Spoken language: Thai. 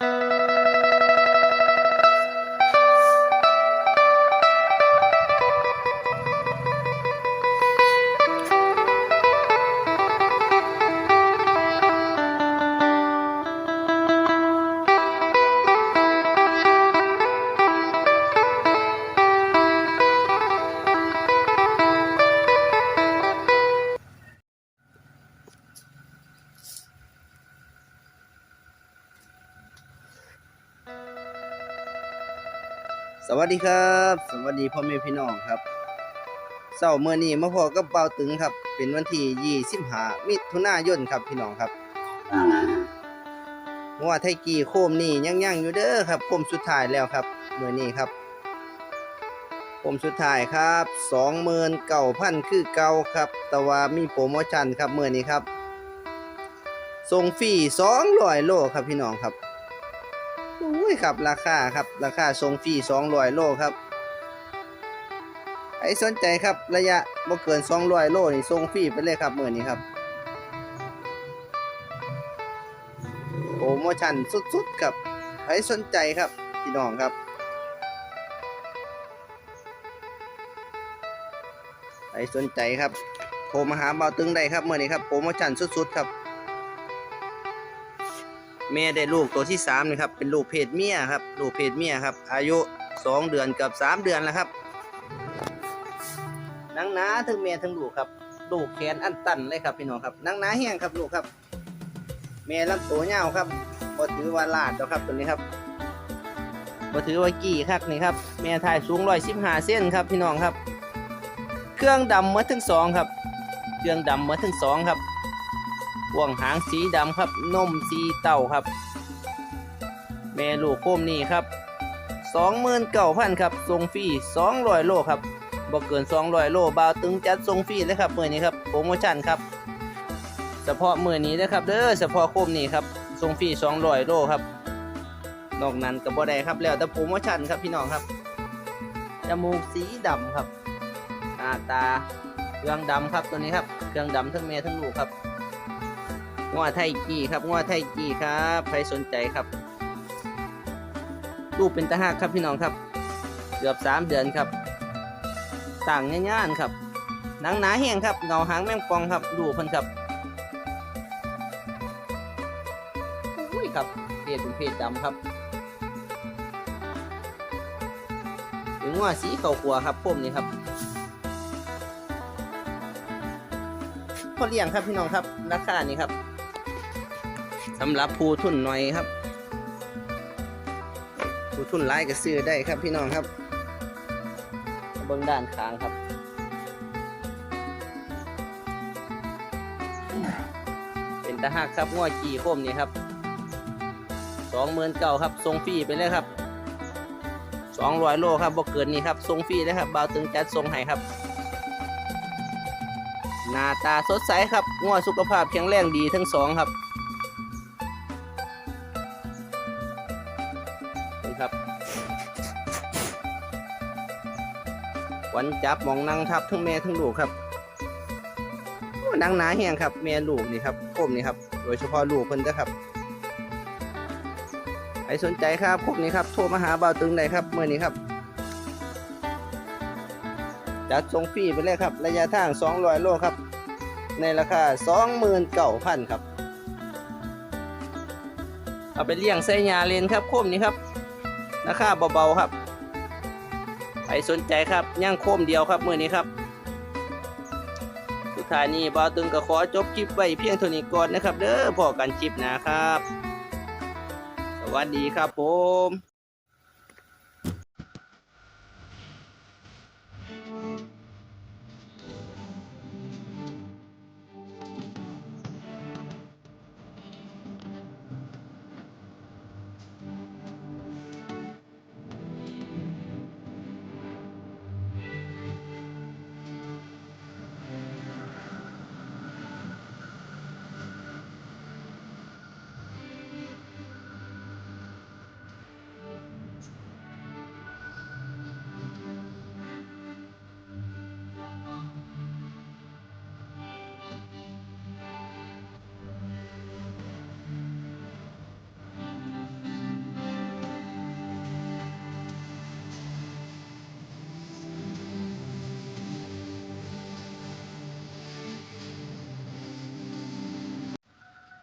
you สวัสดีครับ สวัสดีพ่อแม่พี่น้องครับเสาร์เมื่อนี้มาพอกับเบาตึงครับ เป็นวันที่25มิถุนายนครับพี่น้องครับงัวไทยกีโคมนี่ยังยังอยู่เด้อครับโคมสุดท้ายแล้วครับเมื่อนี้ครับโคมสุดท้ายครับ29,000คือเก่าครับ แต่ว่ามีโปรโมชั่นครับเมื่อนี้ครับส่งฟรี200โลครับพี่น้องครับ อุ้ยครับราคาครับราคาส่งฟรี200 โลครับใครสนใจครับระยะบ่เกิน200 โลนี่ส่งฟรีไปเลยครับมื้อนี้ครับโปรโมชั่นสุดๆครับใครสนใจครับพี่น้องครับใครสนใจครับโทรมาหาเบาตึงได้ครับเมื้อนี้ครับโปรโมชั่นสุดๆครับ แม่ได้ลูกตัวที่สามนี่ครับเป็นลูกเพศเมียครับลูกเพศเมียครับอายุสองเดือนกับสามเดือนแล้วครับนังนาทั้งแม่ทั้งลูกครับลูกแขนอันตันเลยครับพี่น้องครับนังนาแห้งครับลูกครับแม่ลำตัวยาวครับบ่ถือว่าลาดดอกครับตัวนี้ครับบ่ถือว่ากี่ครับนี่ครับแม่ถ่ายสูงร้อยสิบห้าเส้นครับพี่น้องครับ เครื่องดำหมาทั้งสองครับ เครื่องดำหมาทั้งสองครับ ห่วงหางสีดำครับนมสีเต่าครับ แม่ลูกโคมนี่ครับสองหมื่นเก้าพันครับส่งฟรีสองร้อยโลครับบ่เกินสองร้อยโลบาวตึงจัดส่งฟรีเลยครับมื่อนี้ครับโปรโมชั่นครับเฉพาะมื่อนี้นะครับเด้อเฉพาะโคมนี่ครับส่งฟรีสองร้อยโลครับ นอกนั้นก็บ่ได้ครับแล้วแต่โปรโมชั่นครับพี่น้องครับจมูกสีดำครับหน้าตาเครื่องดำครับตัวนี้ครับเครื่องดำทั้งแม่ทั้งลูกครับ งัวไทยกี้ครับงัวไทยกี้ครับใครสนใจครับลูกเป็นตะหักครับพี่น้องครับ เกือบสามเดือนครับ ต่างง่ายๆครับหนังหนาแห้งครับเงาหางแมงปองครับดูเพิ่นครับอุ้ยครับเพศเป็นเพศดำครับถึงว่าสีเข่าขัวครับผมนี่ครับพอเลี้ยงครับพี่น้องครับราคานี่ครับ สำหรับผู้ทุนหน่อยครับ ผู้ทุนหลายก็ซื้อได้ครับพี่น้องครับเบื้องด้านข้างครับเป็นตะหักครับงวดกี่โคมนี่ครับสองหมื่นเก้าครับส่งฟรีไปเลยครับสองร้อยโลครับบ่เกินนี่ครับส่งฟรีเลยครับบาวตึงจัดส่งให้ครับหน้าตาสดใสครับงวดสุขภาพแข็งแรงดีทั้งสองครับ ครับวันจับมองนั่งทับทั้งแม่ทั้งลูกครับนั่งหนาแห้งครับ แม่ลูกนี่ครับคมนี่ครับ โดยเฉพาะลูกเพิ่นเด้อครับใครสนใจครับคมนี้ครับ โทรมาหาบ่าวตึงได้ครับเมื่อนี้ครับจัดส่งฟรีไปเลยครับ ระยะทาง200โลครับ ในราคา29,000ครับเอาไปเลี้ยงใส่ยาเลนครับโคมนี้ครับ ราคาเบาๆครับใครสนใจครับย่างโคมเดียวครับมือนี้ครับ สุดท้ายนี้บาวตึงก็ขอจบคลิปไว้เพียงเท่านี้ก่อนนะครับ เด้อพอกันคลิปนะครับ สวัสดีครับผม